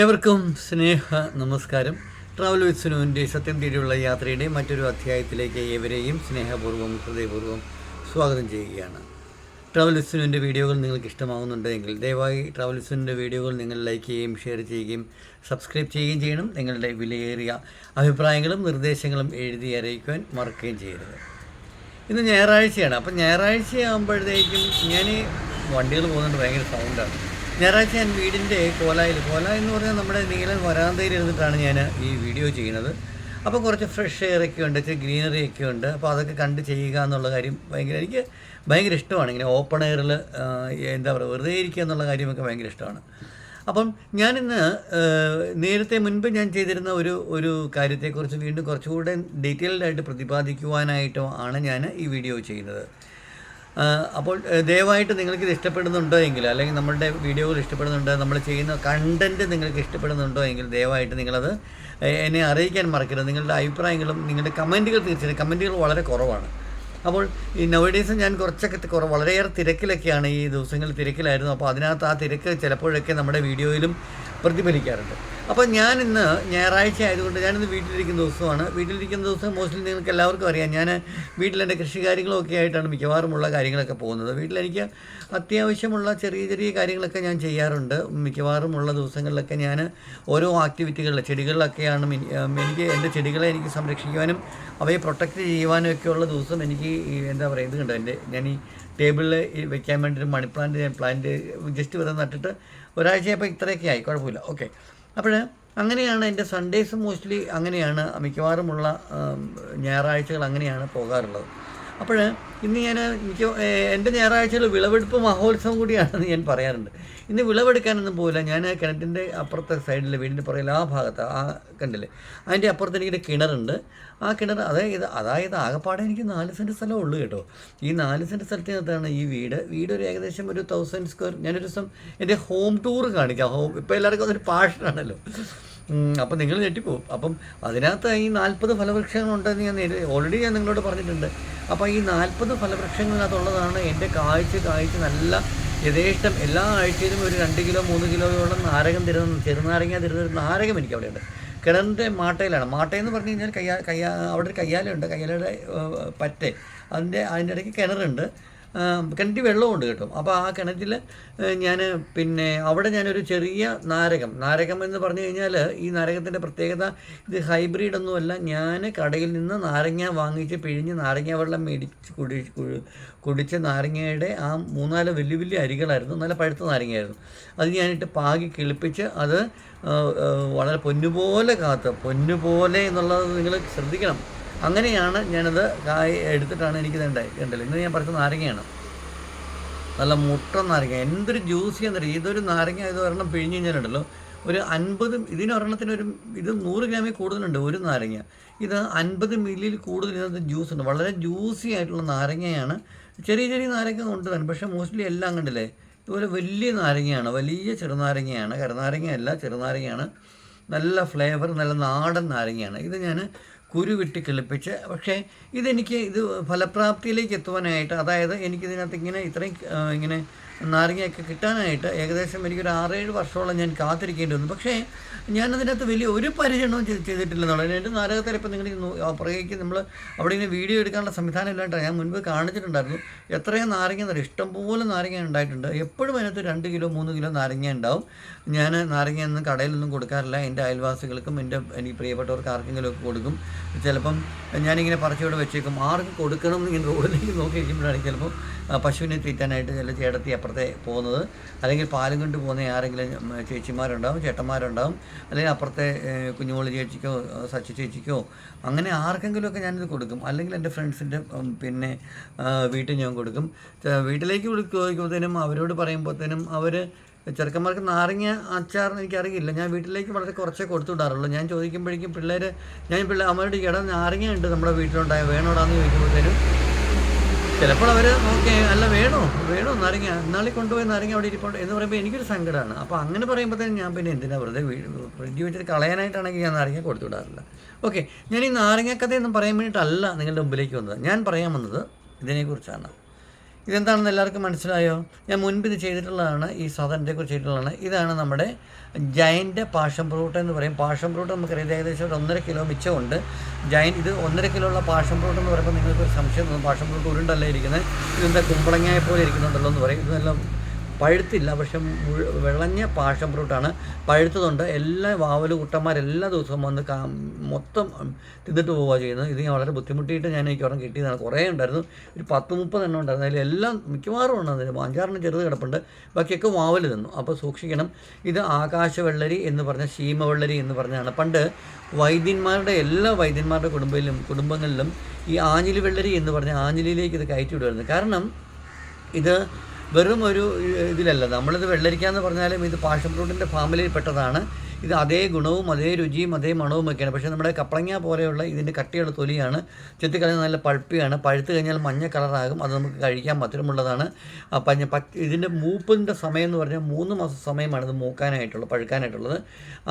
ഏവർക്കും സ്നേഹ നമസ്കാരം. Travel with സുനുവിന്റെ സത്യം തീരെയുള്ള യാത്രയുടെ മറ്റൊരു അധ്യായത്തിലേക്ക് ഏവരെയും സ്നേഹപൂർവം ഹൃദയപൂർവം സ്വാഗതം ചെയ്യുകയാണ്. ട്രാവൽ വിത്ത് സുനുവിന്റെ വീഡിയോകൾ നിങ്ങൾക്ക് ഇഷ്ടമാകുന്നുണ്ടെങ്കിൽ ദയവായി ട്രാവൽ വിത്ത് സുനുവിന്റെ വീഡിയോകൾ നിങ്ങൾ ലൈക്ക് ചെയ്യുകയും ഷെയർ ചെയ്യുകയും സബ്സ്ക്രൈബ് ചെയ്യുകയും ചെയ്യണം. നിങ്ങളുടെ വിലയേറിയ അഭിപ്രായങ്ങളും നിർദ്ദേശങ്ങളും എഴുതി അറിയിക്കുവാൻ മറക്കുകയും ചെയ്യരുത്. ഇന്ന് ഞായറാഴ്ചയാണ്. അപ്പം ഞായറാഴ്ച ആകുമ്പോഴത്തേക്കും ഞാൻ വണ്ടികൾ പോകുന്നുണ്ട്. ഭയങ്കര സൗണ്ടാണ് ഞായറാഴ്ച ഞാൻ വീടിന്റെ കോലായിൽ കോല എന്ന് പറഞ്ഞാൽ നമ്മുടെ നീലൻ വരാന്തയിൽ ഇരുന്നിട്ടാണ് ഞാൻ ഈ വീഡിയോ ചെയ്യുന്നത്. അപ്പോൾ കുറച്ച് ഫ്രഷ് എയർ ഒക്കെ ഉണ്ട് ഇച്ചിരി ഗ്രീനറി ഒക്കെ ഉണ്ട്. അപ്പോൾ അതൊക്കെ കണ്ട് ചെയ്യുക എന്നുള്ള കാര്യം ഭയങ്കര എനിക്ക് ഭയങ്കര ഇഷ്ടമാണ്. ഇങ്ങനെ ഓപ്പൺ എയറിൽ എന്താ പറയുക വെറുതെ ഇരിക്കുക എന്നുള്ള കാര്യമൊക്കെ ഭയങ്കര ഇഷ്ടമാണ്. അപ്പം ഞാനിന്ന് നേരത്തെ മുൻപ് ഞാൻ ചെയ്തിരുന്ന ഒരു ഒരു കാര്യത്തെക്കുറിച്ച് വീണ്ടും കുറച്ചുകൂടെ ഡീറ്റെയിൽഡായിട്ട് പ്രതിപാദിക്കുവാനായിട്ടും ആണ് ഞാൻ ഈ വീഡിയോ ചെയ്യുന്നത്. അപ്പോൾ ദയവായിട്ട് നിങ്ങൾക്ക് ഇത് ഇഷ്ടപ്പെടുന്നുണ്ടോ എങ്കിൽ അല്ലെങ്കിൽ നമ്മളുടെ വീഡിയോകൾ ഇഷ്ടപ്പെടുന്നുണ്ടോ നമ്മൾ ചെയ്യുന്ന കണ്ടന്റ് നിങ്ങൾക്ക് ഇഷ്ടപ്പെടുന്നുണ്ടോ എങ്കിൽ ദയവായിട്ട് നിങ്ങളത് എന്നെ അറിയിക്കാൻ മറക്കരുത്. നിങ്ങളുടെ അഭിപ്രായങ്ങളും നിങ്ങളുടെ കമന്റുകൾ തീർച്ചയായും കമന്റുകൾ വളരെ കുറവാണ്. അപ്പോൾ ഈ നവഡേയ്സ് ഞാൻ കുറച്ചൊക്കെ കുറവ് വളരെയേറെ തിരക്കിലൊക്കെയാണ് ഈ ദിവസങ്ങളിൽ തിരക്കിലായിരുന്നു. അപ്പോൾ അതിനകത്ത് ആ തിരക്ക് ചിലപ്പോഴൊക്കെ നമ്മുടെ വീഡിയോയിലും പ്രതിഫലിക്കാറുണ്ട്. അപ്പോൾ ഞാൻ ഇന്ന് ഞായറാഴ്ച ആയതുകൊണ്ട് ഞാനിന്ന് വീട്ടിലിരിക്കുന്ന ദിവസമാണ്. വീട്ടിലിരിക്കുന്ന ദിവസം മോസ്റ്റ്ലി നിങ്ങൾക്ക് എല്ലാവർക്കും അറിയാം. ഞാൻ വീട്ടിലെന്റെ കൃഷി കാര്യങ്ങളൊക്കെ ആയിട്ടാണ് മിക്കവാറുമുള്ള കാര്യങ്ങളൊക്കെ പോകുന്നത്. വീട്ടിലെനിക്ക് അത്യാവശ്യമുള്ള ചെറിയ ചെറിയ കാര്യങ്ങളൊക്കെ ഞാൻ ചെയ്യാറുണ്ട്. മിക്കവാറുമുള്ള ദിവസങ്ങളിലൊക്കെ ഞാൻ ഓരോ ആക്ടിവിറ്റികളിൽ ചെടികളിലൊക്കെയാണ് എനിക്ക് എന്റെ ചെടികളെ എനിക്ക് സംരക്ഷിക്കുവാനും അവയെ പ്രൊട്ടക്റ്റ് ചെയ്യുവാനും ഒക്കെയുള്ള ദിവസം എനിക്ക് എന്താ പറയുക ഇത് കണ്ടോ എന്റെ ഞാൻ ഈ ടേബിളിൽ വെക്കാൻ വേണ്ടി ഒരു മണി പ്ലാന്റ് ഞാൻ പ്ലാന്റ് ജസ്റ്റ് വെറുതെ നട്ടിട്ട് ഒരാഴ്ചയപ്പോൾ ഇത്രയൊക്കെ ആയി. കുഴപ്പമില്ല. ഓക്കെ അപ്പോൾ അങ്ങനെയാണ് എന്റെ സൺഡേസ് മോസ്റ്റ്ലി അങ്ങനെയാണ് മിക്കവാറുമുള്ള ഞായറാഴ്ചകൾ അങ്ങനെയാണ് പോകാറുള്ളത്. അപ്പോൾ ഇന്ന് ഞാൻ മിക്ക എന്റെ ഞായറാഴ്ചയിൽ വിളവെടുപ്പ് മഹോത്സവം കൂടിയാണെന്ന് ഞാൻ പറയാറുണ്ട്. ഇന്ന് വിളവെടുക്കാനൊന്നും പോകില്ല ഞാൻ കിണറ്റിന്റെ അപ്പുറത്തെ സൈഡിൽ വീടിന്റെ പുറകിൽ ആ ഭാഗത്ത് ആ കണ്ടില്ലേ? അതിന്റെ അപ്പുറത്ത് എനിക്കൊരു കിണറുണ്ട്. ആ കിണർ അതായത് അതായത് ആകെപ്പാടെ എനിക്ക് നാല് സെന്റ് സ്ഥലമേ ഉള്ളൂ കേട്ടോ. ഈ നാല് സെന്റ് സ്ഥലത്തിനകത്താണ് ഈ വീട്. വീട് ഒരു ഏകദേശം ഒരു തൗസൻഡ് സ്ക്വയർ ഞാനൊരു ദിവസം എന്റെ ഹോം ടൂർ കാണിക്കാം. ഹോം ഇപ്പോൾ എല്ലാവർക്കും അതൊരു പാഷനാണല്ലോ അപ്പം നിങ്ങൾ ഞെട്ടിപ്പോവും. അപ്പം അതിനകത്ത് ഈ നാൽപ്പത് ഫലവൃക്ഷങ്ങളുണ്ടെന്ന് ഞാൻ ഓൾറെഡി ഞാൻ നിങ്ങളോട് പറഞ്ഞിട്ടുണ്ട്. അപ്പോൾ ഈ നാൽപ്പത് ഫലവൃക്ഷങ്ങളിനകത്തുള്ളതാണ് എന്റെ കാഴ്ച കാഴ്ച നല്ല യഥേഷ്ടം. എല്ലാ ആഴ്ചയിലും ഒരു രണ്ട് കിലോ മൂന്ന് കിലോയോളം നാരകം തരുന്ന ചെറുനാരങ്ങ തരുന്ന നാരകം എനിക്ക് അവിടെയുണ്ട് കിണറിന്റെ മാട്ടയിലാണ്. മാട്ടയെന്ന് പറഞ്ഞു കഴിഞ്ഞാൽ കയ്യാ കയ്യാ അവിടെ ഒരു കയ്യാലുണ്ട് കയ്യാലയുടെ പറ്റേ. അതിന്റെ അതിന്റെ ഇടയ്ക്ക് കിണറുണ്ട്. കിണറ്റിൽ വെള്ളമുണ്ട് കേട്ടോ. അപ്പോൾ ആ കിണറ്റിൽ ഞാൻ പിന്നെ അവിടെ ഞാനൊരു ചെറിയ നാരകം നാരകം എന്ന് പറഞ്ഞു കഴിഞ്ഞാൽ ഈ നാരകത്തിന്റെ പ്രത്യേകത ഇത് ഹൈബ്രിഡ് ഒന്നുമല്ല. ഞാൻ കടയിൽ നിന്ന് നാരങ്ങ വാങ്ങിച്ച് പിഴിഞ്ഞ് നാരങ്ങ വെള്ളം മേടിച്ച് കുടി കുടിച്ച നാരങ്ങയുടെ ആ മൂന്നാൽ വലിയ വലിയ അരികളായിരുന്നു. നല്ല പഴുത്ത നാരങ്ങയായിരുന്നു. അത് ഞാനിട്ട് പാകി കിളിപ്പിച്ച് അത് വളരെ പൊന്നുപോലെ കാത്ത് പൊന്നുപോലെ എന്നുള്ളത് നിങ്ങൾ ശ്രദ്ധിക്കണം. അങ്ങനെയാണ് ഞാനത് കായ് എടുത്തിട്ടാണ് എനിക്ക് ഇതുണ്ടായി കണ്ടല്ലോ ഇന്ന് ഞാൻ പറഞ്ഞത് നാരങ്ങയാണ്. നല്ല മുട്ട നാരങ്ങ. എന്തൊരു ജ്യൂസി എന്നറിയാം ഇതൊരു നാരങ്ങ ഇത് ഒരെണ്ണം പിഴിഞ്ഞ് കഴിഞ്ഞാലുണ്ടല്ലോ. ഒരു അൻപത് ഇതിനൊരെണ്ണത്തിന് ഒരു ഇത് നൂറ് ഗ്രാമിൽ കൂടുതലുണ്ട് ഒരു നാരങ്ങ. ഇത് അൻപത് മില്ലിൽ കൂടുതൽ ഇതിനകത്ത് ജ്യൂസ് ഉണ്ട്. വളരെ ജ്യൂസി ആയിട്ടുള്ള നാരങ്ങയാണ്. ചെറിയ ചെറിയ നാരങ്ങ ഉണ്ട് തന്നെ. പക്ഷേ മോസ്റ്റ്ലി എല്ലാം കണ്ടില്ലേ? ഇതുപോലെ വലിയ നാരങ്ങയാണ്. വലിയ ചെറുനാരങ്ങയാണ്. കരുനാരങ്ങയല്ല ചെറുനാരങ്ങയാണ്. നല്ല ഫ്ലേവർ നല്ല നാടൻ നാരങ്ങയാണ്. ഇത് ഞാൻ കുരുവിട്ട് കിളിപ്പിച്ച് പക്ഷേ ഇതെനിക്ക് ഇത് ഫലപ്രാപ്തിയിലേക്ക് എത്തുവാനായിട്ട് അതായത് എനിക്കിതിനകത്ത് ഇങ്ങനെ ഇത്രയും ഇങ്ങനെ നാരങ്ങയൊക്കെ കിട്ടാനായിട്ട് ഏകദേശം എനിക്കൊരു ആറേഴ് വർഷമോളം ഞാൻ കാത്തിരിക്കേണ്ടി വന്നു. പക്ഷേ ഞാനതിനകത്ത് വലിയ ഒരു പരിചരണവും ചെയ്തിട്ടില്ല ചെയ്തിട്ടില്ലെന്നുള്ളത് എന്റെ നാരകത്തിൽ നിങ്ങൾ പുറകേക്ക് നമ്മൾ അവിടെ ഇങ്ങനെ വീഡിയോ എടുക്കാനുള്ള സംവിധാനം ഇല്ലാണ്ടാണ് ഞാൻ മുൻപ് കാണിച്ചിട്ടുണ്ടായിരുന്നു. എത്രയും നാരങ്ങ എന്നറിയാം ഇഷ്ടംപോലെ നാരങ്ങ ഉണ്ടായിട്ടുണ്ട്. എപ്പോഴും അതിനകത്ത് രണ്ട് കിലോ മൂന്ന് കിലോ നാരങ്ങ ഉണ്ടാവും. ഞാൻ നാരങ്ങയൊന്നും കടയിലൊന്നും കൊടുക്കാറില്ല. എന്റെ അയൽവാസികൾക്കും എന്റെ എനിക്ക് പ്രിയപ്പെട്ടവർക്ക് ആർക്കെങ്കിലും ഒക്കെ കൊടുക്കും. ചിലപ്പം ഞാനിങ്ങനെ പറിച്ചുകൂടെ വെച്ചേക്കും. ആർക്ക് കൊടുക്കണം എന്ന് ഇങ്ങനെ റോഡിലേക്ക് നോക്കി ഇരിക്കുമ്പോഴാണ് ചിലപ്പോൾ ആ, പശുവിനെ തീറ്റാനായിട്ട് ചില ചേട്ടത്തി അപ്പുറത്തെ പോകുന്നത്. അല്ലെങ്കിൽ പാലും കൊണ്ട് പോകുന്ന ആരെങ്കിലും ചേച്ചിമാരുണ്ടാവും ചേട്ടന്മാരുണ്ടാവും. അല്ലെങ്കിൽ അപ്പുറത്തെ കുഞ്ഞുമോളി ചേച്ചിക്കോ സച്ചി ചേച്ചിക്കോ അങ്ങനെ ആർക്കെങ്കിലുമൊക്കെ ഞാനിത് കൊടുക്കും. അല്ലെങ്കിൽ എന്റെ ഫ്രണ്ട്സിന്റെ പിന്നെ വീട്ടിൽ ഞാൻ കൊടുക്കും. വീട്ടിലേക്ക് കൊടുക്കുമ്പോഴത്തേനും അവരോട് പറയുമ്പോഴത്തേനും അവർ ചെറുക്കന്മാർക്ക് നാരങ്ങ അച്ചാർ എനിക്കറിയില്ല. ഞാൻ വീട്ടിലേക്ക് വളരെ കുറച്ചേ കൊടുത്തു വിടാറുള്ളൂ ഞാൻ ചോദിക്കുമ്പോഴേക്കും പിള്ളേർ ഞാൻ പിള്ളേർ അമ്മയുടെ ഇട നാരങ്ങ ഉണ്ട് നമ്മുടെ വീട്ടിലുണ്ടായ വേണോടാന്ന് ചോദിക്കുമ്പോഴത്തേനും ചിലപ്പോൾ അവർ ഓക്കെ അല്ല വേണോ? വേണോ നാരങ്ങ? ഇന്നാളി കൊണ്ടുപോയി നാരങ്ങ അവിടെ ഇരിപ്പുണ്ട്. എന്ന് പറയുമ്പോൾ എനിക്കൊരു സങ്കടമാണ് അപ്പോൾ അങ്ങനെ പറയുമ്പോഴത്തേനും ഞാൻ പിന്നെ എന്തിനാ വെറുതെ ഫ്രിഡ്ജ് വെച്ചിട്ട് കളയാനായിട്ടാണെങ്കിൽ ഞാൻ നാരങ്ങ കൊടുത്തു വിടാറില്ല ഓക്കെ ഞാൻ ഈ നാരങ്ങ കഥയൊന്നും പറയാൻ വേണ്ടിയിട്ടല്ല നിങ്ങളുടെ മുമ്പിലേക്ക് വന്നത്. ഞാൻ പറയാൻ വന്നത് ഇതിനെക്കുറിച്ചാണ്. ഇതെന്താണെന്ന് എല്ലാവർക്കും മനസ്സിലായോ? ഞാൻ മുൻപ് ഇത് ചെയ്തിട്ടുള്ളതാണ് ഈ സാധനത്തെ കുറിച്ച് ചെയ്തിട്ടുള്ളതാണ്. ഇതാണ് നമ്മുടെ ജയന്റ് പാഷൻ ഫ്രൂട്ട് എന്ന് പറയും. പാഷൻ ഫ്രൂട്ട് നമുക്കറിയാം ഏകദേശം ഒരു ഒന്നര കിലോ മിച്ചമുണ്ട്. ജയൻ ഇത് ഒന്നര കിലോ ഉള്ള പാഷൻ ഫ്രൂട്ട് എന്ന് പറയുമ്പോൾ നിങ്ങൾക്ക് ഒരു സംശയം തോന്നും. പാഷൻ ഫ്രൂട്ട് ഉരുണ്ടല്ലേ ഇരിക്കുന്നത്? ഇതെന്താ കുമ്പളങ്ങായ പോലെ ഇരിക്കുന്നുണ്ടല്ലോ എന്ന് പറയും. ഇതെല്ലാം പഴുത്തില്ല. പക്ഷെ വിളഞ്ഞ പാഷൻ ഫ്രൂട്ടാണ്. പഴുത്തതുണ്ട്. എല്ലാ വാവൽ കുട്ടന്മാരെല്ലാ ദിവസവും വന്ന് കാ മൊത്തം തിന്നിട്ട് പോവുക ചെയ്യുന്നത്. ഇത് ഞാൻ വളരെ ബുദ്ധിമുട്ടിയിട്ട് ഞാൻ എനിക്ക് ഒരെണ്ണം കിട്ടിയതാണ്. കുറേ ഉണ്ടായിരുന്നു. ഒരു പത്ത് മുപ്പത് എണ്ണം ഉണ്ടായിരുന്നു. അതിൽ എല്ലാം മിക്കവാറും ഉണ്ട്. അതിൽ അഞ്ചാറിന് ചെറുത് കിടപ്പുണ്ട്. ബാക്കിയൊക്കെ വാവൽ തിന്നു. അപ്പോൾ സൂക്ഷിക്കണം. ഇത് ആകാശവെള്ളരി എന്ന് പറഞ്ഞ ശീമവെള്ളരി എന്ന് പറഞ്ഞതാണ് പണ്ട് വൈദ്യന്മാരുടെ എല്ലാ വൈദ്യന്മാരുടെ കുടുംബയിലും കുടുംബങ്ങളിലും ഈ ആഞ്ഞിലി വെള്ളരി എന്ന് പറഞ്ഞ ആഞ്ഞിലിയിലേക്ക് ഇത് കയറ്റി വിടുമായിരുന്നു. കാരണം ഇത് വെറും ഒരു ഇതിലല്ല. നമ്മളിത് വെള്ളരിക്ക എന്ന് പറഞ്ഞാലും ഇത് പാഷൻ ഫ്രൂട്ടിന്റെ ഫാമിലിയിൽ പെട്ടതാണ്. ഇത് അതേ ഗുണവും അതേ രുചിയും അതേ മണവും ഒക്കെയാണ്. പക്ഷേ നമ്മുടെ കപ്പളങ്ങ പോലെയുള്ള ഇതിന്റെ കട്ടിയുള്ള തൊലിയാണ് ചെത്തിക്കളഞ്ഞ നല്ല പഴുപ്പിയാണ്. പഴുത്ത് കഴിഞ്ഞാൽ മഞ്ഞ കളറാകും. അത് നമുക്ക് കഴിക്കാൻ മധുരമുള്ളതാണ്. പഞ്ഞ ഇതിന്റെ മൂപ്പിന്റെ സമയം എന്ന് പറഞ്ഞാൽ മൂന്ന് മാസം സമയമാണ് ഇത് മൂക്കാനായിട്ടുള്ളത് പഴുക്കാനായിട്ടുള്ളത്.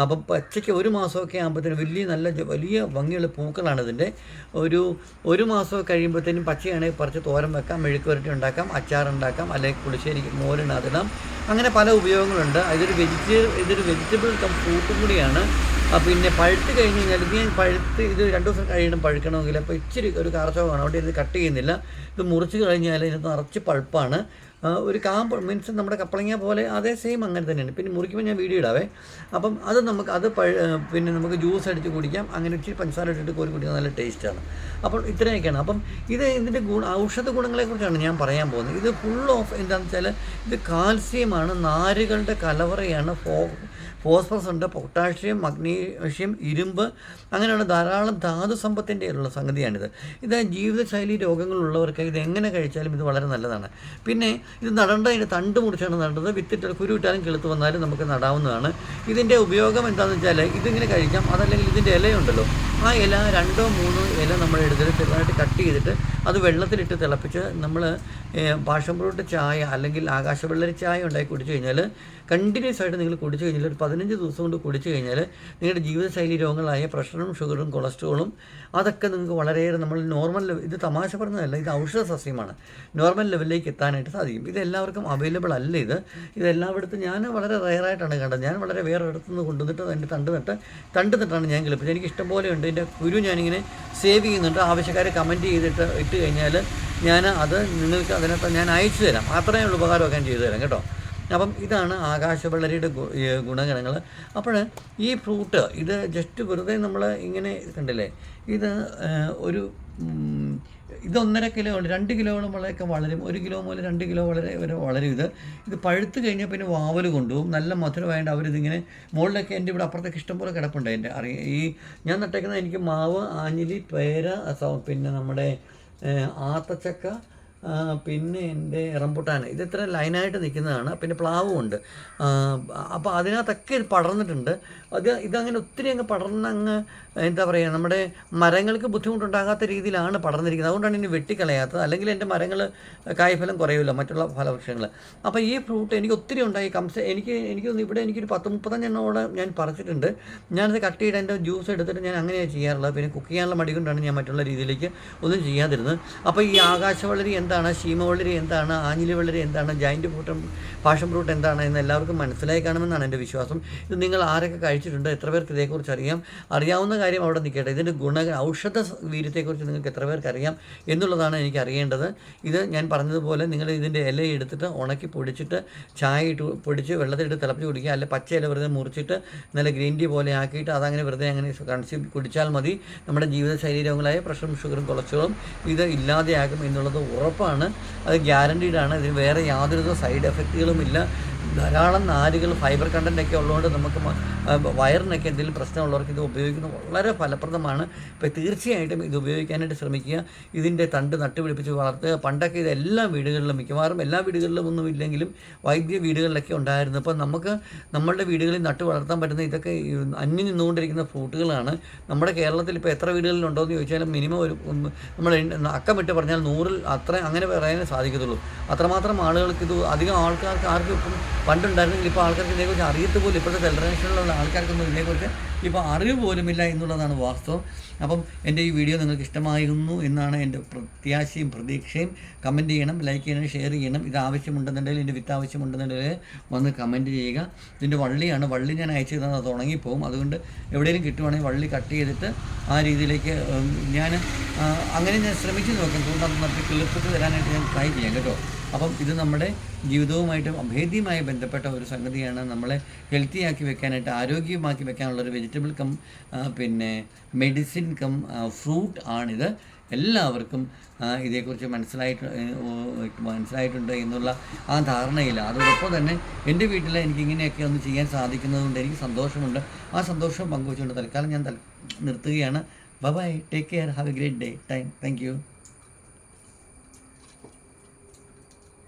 അപ്പം പച്ചയ്ക്ക് ഒരു മാസമൊക്കെ ആകുമ്പോഴത്തേനും വലിയ നല്ല വലിയ ഭംഗിയുള്ള പൂക്കളാണ് ഇതിന്റെ. ഒരു ഒരു മാസമൊക്കെ കഴിയുമ്പോഴത്തേനും പച്ചയാണെങ്കിൽ പറിച്ച് തോരൻ വെക്കാം മെഴുക്ക് വരട്ടി ഉണ്ടാക്കാം അച്ചാറുണ്ടാക്കാം അല്ലെങ്കിൽ പുളിശ്ശേരി മോരിനകത്തിടാം അങ്ങനെ പല ഉപയോഗങ്ങളുണ്ട്. ഇതൊരു വെജിറ്റേ ഇതൊരു വെജിറ്റബിൾ കം ഫ്രൂട്ടും കൂടിയാണ്. പിന്നെ പഴുത്ത് കഴിഞ്ഞ് കഴിഞ്ഞാൽ ഇത് ഞാൻ പഴുത്ത് ഇത് രണ്ട് ദിവസം കഴിയണം പഴുക്കണമെങ്കിൽ അപ്പോൾ ഇച്ചിരി ഒരു കാർച്ചോകമാണ് അവിടെ ഇത് കട്ട് ചെയ്യുന്നില്ല. ഇത് മുറിച്ച് കഴിഞ്ഞാൽ ഇത് നിറച്ച് പഴുപ്പാണ് ഒരു കാമ്പ് മീൻസ് നമ്മുടെ കപ്പളങ്ങ പോലെ അതേ സെയിം അങ്ങനെ തന്നെയാണ്. പിന്നെ മുറിക്കുമ്പോൾ ഞാൻ വീഡിയോ ഇടാവേ. അപ്പം അത് നമുക്ക് അത് പിന്നെ നമുക്ക് ജ്യൂസ് അടിച്ച് കുടിക്കാം. അങ്ങനെ ഇച്ചിരി പഞ്ചസാര ഇട്ടിട്ട് കോരി കുടിക്കാൻ നല്ല ടേസ്റ്റാണ് അപ്പോൾ ഇത്രയൊക്കെയാണ്. അപ്പം ഇത് ഇതിന്റെ ഗുണ ഔഷധ ഗുണങ്ങളെക്കുറിച്ചാണ് ഞാൻ പറയാൻ പോകുന്നത്. ഇത് ഫുൾ ഓഫ് എന്താണെന്ന് വെച്ചാൽ ഇത് കാൽസ്യമാണ് നാരുകളുടെ കലവറയാണ് ഫോ ഫോസ്ഫറസ് ഉണ്ട് പൊട്ടാഷ്യം മഗ്നീഷ്യം ഇരുമ്പ് അങ്ങനെയുള്ള ധാരാളം ധാതു സമ്പത്തിന്റെ ഉള്ള സംഗതിയാണിത്. ഇത് ജീവിതശൈലി രോഗങ്ങളുള്ളവർക്ക് ഇത് എങ്ങനെ കഴിച്ചാലും ഇത് വളരെ നല്ലതാണ്. പിന്നെ ഇത് നടേണ്ട അതിന്റെ തണ്ട് മുറിച്ചാണ് നടേണ്ടത് വിത്തിട്ട് കുരുവിട്ടാലും കിളുത്ത് വന്നാലും നമുക്ക് നടാവുന്നതാണ്. ഇതിന്റെ ഉപയോഗം എന്താണെന്ന് വെച്ചാൽ ഇതിങ്ങനെ കഴിക്കാം അതല്ലെങ്കിൽ ഇതിന്റെ ഇലയുണ്ടല്ലോ. ആ ഇല രണ്ടോ മൂന്നോ ഇല നമ്മൾ എടുത്തിട്ട് ചെറുതായിട്ട് കട്ട് ചെയ്തിട്ട് അത് വെള്ളത്തിലിട്ട് തിളപ്പിച്ച് നമ്മൾ പാഷൻ ഫ്രൂട്ട് ചായ അല്ലെങ്കിൽ ആകാശവെള്ളരി ചായ ഉണ്ടാക്കി കുടിച്ചു കഴിഞ്ഞാൽ കണ്ടിന്യൂസ് ആയിട്ട് നിങ്ങൾ കുടിച്ചു കഴിഞ്ഞാൽ ഒരു പതിനഞ്ച് ദിവസം കൊണ്ട് കുടിച്ചു കഴിഞ്ഞാൽ നിങ്ങളുടെ ജീവിതശൈലി രോഗങ്ങളായ പ്രഷറും ഷുഗറും കൊളസ്ട്രോളും അതൊക്കെ നിങ്ങൾക്ക് വളരെയേറെ നമ്മൾ നോർമൽ ഇത് തമാശ പറഞ്ഞതല്ല ഇത് ഔഷധ സസ്യമാണ്. നോർമൽ ലെവലിലേക്ക് എത്താനായിട്ട് സാധിക്കും. ഇത് എല്ലാവർക്കും അവൈലബിൾ അല്ല ഇത്. ഇത് ഞാൻ വളരെ റയറായിട്ടാണ് കണ്ടത്. ഞാൻ വളരെ വേറെ ഇടത്തുനിന്ന് കൊണ്ടുവന്നിട്ട് അതിന്റെ തണ്ട് നട്ട് തണ്ട് നട്ടാണ് ഞാൻ കളിപ്പിച്ചത്. എനിക്ക് ഇഷ്ടം പോലെ ഉണ്ട് ഇതിന്റെ കുരു ഞാനിങ്ങനെ സേവ് ചെയ്യുന്നുണ്ട്. ആവശ്യക്കാരെ കമന്റ് ചെയ്തിട്ട് ഇട്ട് കഴിഞ്ഞാൽ ഞാൻ അത് നിങ്ങൾക്ക് അതിനകത്ത് ഞാൻ അയച്ചു തരാം. അത്രയും ഉള്ള ഉപകാരമൊക്കെ ഞാൻ ചെയ്തു തരാം കേട്ടോ. അപ്പം ഇതാണ് ആകാശവെള്ളരിയുടെ ഗുണഗണങ്ങൾ അപ്പോൾ ഈ ഫ്രൂട്ട് ഇത് ജസ്റ്റ് വെറുതെ നമ്മൾ ഇങ്ങനെ കണ്ടില്ലേ? ഇത് ഒരു ഇത് ഒന്നര കിലോ ഉണ്ട്. രണ്ട് കിലോയോളം വളരെയൊക്കെ വളരും. ഒരു കിലോ മുതൽ രണ്ട് കിലോ വളരെ വരെ വളരും ഇത്. ഇത് പഴുത്ത് കഴിഞ്ഞാൽ പിന്നെ വാവൽ കൊണ്ടുപോകും. നല്ല മധുരമായിട്ട് അവരിതിങ്ങനെ മുകളിലൊക്കെ എന്റെ ഇവിടെ അപ്പുറത്തേക്ക് ഇഷ്ടംപോലെ കിടപ്പുണ്ട് എന്റെ അറിയ ഈ ഞാൻ നട്ടേക്കുന്നത് എനിക്ക് മാവ് ആഞ്ഞിലി പേര പിന്നെ നമ്മുടെ ആത്തച്ചക്ക പിന്നെ എന്റെ റംബുട്ടാൻ ഇത് ഇത്ര ലൈനായിട്ട് നിൽക്കുന്നതാണ്. പിന്നെ പ്ലാവും ഉണ്ട്. അപ്പോൾ അതിനകത്തൊക്കെ ഇത് പടർന്നിട്ടുണ്ട്. അത് ഇതങ്ങനെ ഒത്തിരി അങ്ങ് പടർന്ന് അങ്ങ് എന്താ പറയുക നമ്മുടെ മരങ്ങൾക്ക് ബുദ്ധിമുട്ടുണ്ടാകാത്ത രീതിയിലാണ് പടർന്നിരിക്കുന്നത്. അതുകൊണ്ടാണ് ഇനി വെട്ടിക്കളയാത്തത്. അല്ലെങ്കിൽ എന്റെ മരങ്ങൾ കായ്ഫലം കുറയുമല്ലോ മറ്റുള്ള ഫലവൃക്ഷങ്ങൾ. അപ്പോൾ ഈ ഫ്രൂട്ട് എനിക്ക് ഒത്തിരി ഉണ്ടായി. കംസ എനിക്ക് എനിക്കൊന്ന് ഇവിടെ എനിക്കൊരു പത്ത് മുപ്പത്തഞ്ചെണ്ണോടെ ഞാൻ പറിച്ചിട്ടുണ്ട്. ഞാനത് കട്ട് ചെയ്ത് എന്റെ ജ്യൂസ് എടുത്തിട്ട് ഞാൻ അങ്ങനെയാണ് ചെയ്യാറുള്ളത്. പിന്നെ കുക്ക് ചെയ്യാനുള്ള മടി കൊണ്ടാണ് ഞാൻ മറ്റുള്ള രീതിയിലേക്ക് ഒന്നും ചെയ്യാതിരുന്നത്. അപ്പോൾ ഈ ആകാശ ആകാശവളരി എന്താണ് ശീമവളരി എന്താണ് ആഞ്ഞിലി വളരെ എന്താണ് ജൈന്റ് ഫ്രൂട്ടും പാഷൻ ഫ്രൂട്ട് എന്താണ് എന്ന് എല്ലാവർക്കും മനസ്സിലായി കാണുമെന്നാണ് എന്റെ വിശ്വാസം. ഇത് നിങ്ങൾ ആരൊക്കെ കഴിച്ചിട്ടുണ്ട് എത്ര പേർക്ക് ഇതേക്കുറിച്ച് അറിയാം? അറിയാവുന്ന കാര്യം അവിടെ നിൽക്കട്ടെ. ഇതിന്റെ ഗുണ ഔഷധ വീര്യത്തെക്കുറിച്ച് നിങ്ങൾക്ക് എത്ര പേർക്ക് അറിയാം എന്നുള്ളതാണ് എനിക്ക് അറിയേണ്ടത്. ഇത് ഞാൻ പറഞ്ഞതുപോലെ നിങ്ങൾ ഇതിന്റെ ഇല എടുത്തിട്ട് ഉണക്കി പൊടിച്ചിട്ട് ചായ ഇട്ട് പൊടിച്ച് വെള്ളത്തിലിട്ട് തിളപ്പിച്ച് കുടിക്കുക. അല്ലെങ്കിൽ പച്ച ഇല വെറുതെ മുറിച്ചിട്ട് നല്ല ഗ്രീൻ ടീ പോലെ ആക്കിയിട്ട് അതങ്ങനെ വെറുതെ അങ്ങനെ കൺസ്യൂം കുടിച്ചാൽ മതി. നമ്മുടെ ജീവിത രോഗങ്ങളായ പ്രഷറും ഷുഗറും കൊളസ്ട്രോളും ഇത് ഇല്ലാതെയാകും എന്നുള്ളത് ഉറപ്പാണ്. അത് ഗ്യാരണ്ടീഡാണ് ഇതിന് വേറെ യാതൊരു സൈഡ് എഫക്റ്റുകളുമില്ല. ധാരാളം നാരുകൾ ഫൈബർ കണ്ടന്റ് ഒക്കെ ഉള്ളതുകൊണ്ട് നമുക്ക് വയറിനൊക്കെ എന്തെങ്കിലും പ്രശ്നമുള്ളവർക്ക് ഇത് ഉപയോഗിക്കുന്നത് വളരെ ഫലപ്രദമാണ്. ഇപ്പോൾ തീർച്ചയായിട്ടും ഇത് ഉപയോഗിക്കാനായിട്ട് ശ്രമിക്കുക. ഇതിന്റെ തണ്ട് നട്ടുപിടിപ്പിച്ച് വളർത്തുക. പണ്ടൊക്കെ ഇത് എല്ലാ വീടുകളിലും മിക്കവാറും എല്ലാ വീടുകളിലും ഒന്നും ഇല്ലെങ്കിലും വൈദ്യ വീടുകളിലൊക്കെ ഉണ്ടായിരുന്നു. അപ്പോൾ നമുക്ക് നമ്മളുടെ വീടുകളിൽ നട്ടു വളർത്താൻ പറ്റുന്ന ഇതൊക്കെ അന്യം നിന്നുകൊണ്ടിരിക്കുന്ന ഫ്രൂട്ടുകളാണ്. നമ്മുടെ കേരളത്തിൽ ഇപ്പോൾ എത്ര വീടുകളിലുണ്ടോ എന്ന് ചോദിച്ചാൽ മിനിമം ഒരു നമ്മൾ അക്കമിട്ട് പറഞ്ഞാൽ നൂറിൽ അത്ര അങ്ങനെ പറയാനേ സാധിക്കത്തുള്ളൂ. അത്രമാത്രം ആളുകൾക്ക് ഇത് അധികം ആൾക്കാർക്ക് ആർക്കും ഇപ്പം പണ്ടുണ്ടായിരുന്നെങ്കിൽ ഇപ്പോൾ ആൾക്കാർക്ക് ഇതിനെക്കുറിച്ച് അറിയത്ത് പോലും ഇപ്പോഴത്തെ ജനറേഷനിലുള്ള ആൾക്കാർക്കൊന്നും ഇതിനെക്കുറിച്ച് ഇപ്പോൾ അറിവ് പോലുമില്ല എന്നുള്ളതാണ് വാസ്തവം. അപ്പം എന്റെ ഈ വീഡിയോ നിങ്ങൾക്ക് ഇഷ്ടമായിരുന്നു എന്നാണ് എന്റെ പ്രത്യാശയും പ്രതീക്ഷയും. കമന്റ് ചെയ്യണം ലൈക്ക് ചെയ്യണം ഷെയർ ചെയ്യണം. ഇത് ആവശ്യമുണ്ടെന്നുണ്ടെങ്കിൽ എന്റെ വിത്ത് ആവശ്യമുണ്ടെന്നുണ്ടെങ്കിൽ വന്ന് കമന്റ് ചെയ്യുക. ഇതിന്റെ വള്ളിയാണ്. വള്ളി ഞാൻ അയച്ചു തന്നത് അത് ഉണങ്ങിപ്പോവും. അതുകൊണ്ട് എവിടെയെങ്കിലും കിട്ടുവാണെങ്കിൽ വള്ളി കട്ട് ചെയ്തിട്ട് ആ രീതിയിലേക്ക് ഞാൻ അങ്ങനെ ഞാൻ ശ്രമിച്ചു നോക്കാം. കൂടാതെ നട്ടി കിളിപ്പിട്ട് തരാനായിട്ട് ഞാൻ ട്രൈ ചെയ്യാം കേട്ടോ. അപ്പം ഇത് നമ്മുടെ ജീവിതവുമായിട്ട് അഭേദ്യമായി ബന്ധപ്പെട്ട ഒരു സംഗതിയാണ്. നമ്മളെ ഹെൽത്തി ആക്കി വെക്കാനായിട്ട് ആരോഗ്യമാക്കി വെക്കാനുള്ള ഒരു വെജിറ്റബിൾ കം പിന്നെ മെഡിസിൻ കം ഫ്രൂട്ട് ആണിത്. എല്ലാവർക്കും ഇതേക്കുറിച്ച് മനസ്സിലായിട്ട് മനസ്സിലായിട്ടുണ്ട് എന്നുള്ള ആ ധാരണയില്ല. അതോടൊപ്പം തന്നെ എന്റെ വീട്ടിൽ എനിക്ക് ഇങ്ങനെയൊക്കെ ഒന്ന് ചെയ്യാൻ സാധിക്കുന്നതുകൊണ്ട് എനിക്ക് സന്തോഷമുണ്ട്. ആ സന്തോഷം പങ്കുവച്ചുകൊണ്ട് തൽക്കാലം ഞാൻ നിർത്തുകയാണ്. Bye take care have a great day time thank